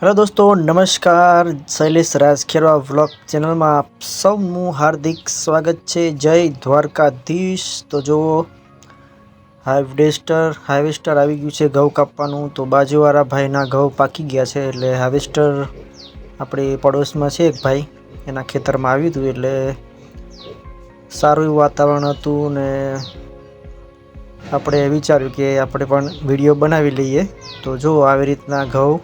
Hello દોસ્તો, નમસ્કાર. Shailesh રાજખેરવા vlog ચેનલમાં આપ સૌનું હાર્દિક સ્વાગત છે. જય દ્વારકાધીશ. તો જુઓ, હાર્વેસ્ટર હાર્વેસ્ટર આવી ગયું છે ઘઉં કાપવાનું. તો બાજુવાળા ભાઈના ઘઉં પાકી ગયા છે, એટલે હાર્વેસ્ટર આપણે પડોશમાં છે એક ભાઈ. એના ખેતરમાં આવ્યું હતું, એટલે સારું એવું વાતાવરણ હતું ને આપણે વિચાર્યું કે આપણે પણ વીડિયો બનાવી લઈએ. તો જુઓ, આવી રીતના ઘઉં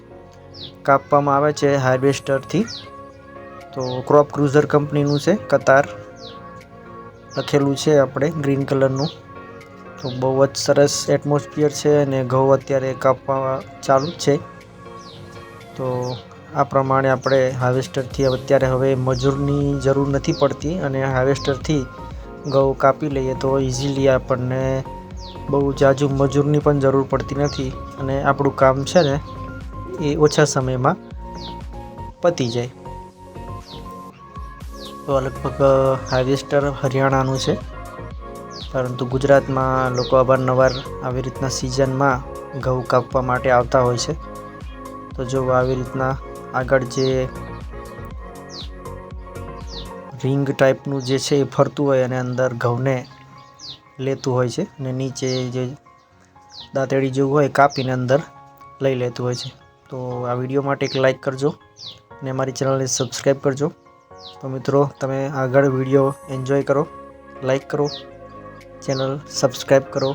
કાપવામાં આવે છે હાર્વેસ્ટરથી. તો ક્રોપ ક્રુઝર કંપનીનું છે, કતાર. લખેલું છે આપણે ગ્રીન કલરનું. તો બહુ જ સરસ એટમોસ્ફિયર છે અને ઘઉં અત્યારે કાપવા ચાલુ છે. તો આ પ્રમાણે આપણે હાર્વેસ્ટરથી અત્યારે હવે મજૂરની જરૂર નથી પડતી અને હાર્વેસ્ટરથી ઘઉં કાપી લઈએ તો ઇઝીલી આપણને બહુ જાજુ મજૂરની પણ જરૂર પડતી નથી. અને આપણું કામ છે ને એ ઓછા સમયમાં પતી જાય. તો લગભગ હાર્વેસ્ટર હરિયાણાનું છે. પરંતુ ગુજરાતમાં લોકો અવારનવાર આવી રીતના સિઝનમાં ઘઉં કાપવા માટે આવતા હોય છે. તો જો આવી રીતના આગળ જે રિંગ ટાઈપનું જે છે એ ફરતું હોય અને અંદર ઘઉંને લેતું હોય છે અને નીચે જે દાંતેડી જેવું હોય કાપીને અંદર લઈ લેતું હોય છે. તો આ વીડિયો માટે એક લાઇક કરજો અને મારી ચેનલને સબસ્ક્રાઈબ કરજો. તો મિત્રો, તમે આગળ વીડિયો એન્જોય કરો લાઇક કરો ચેનલ સબસ્ક્રાઈબ કરો.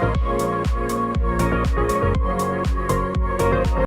Música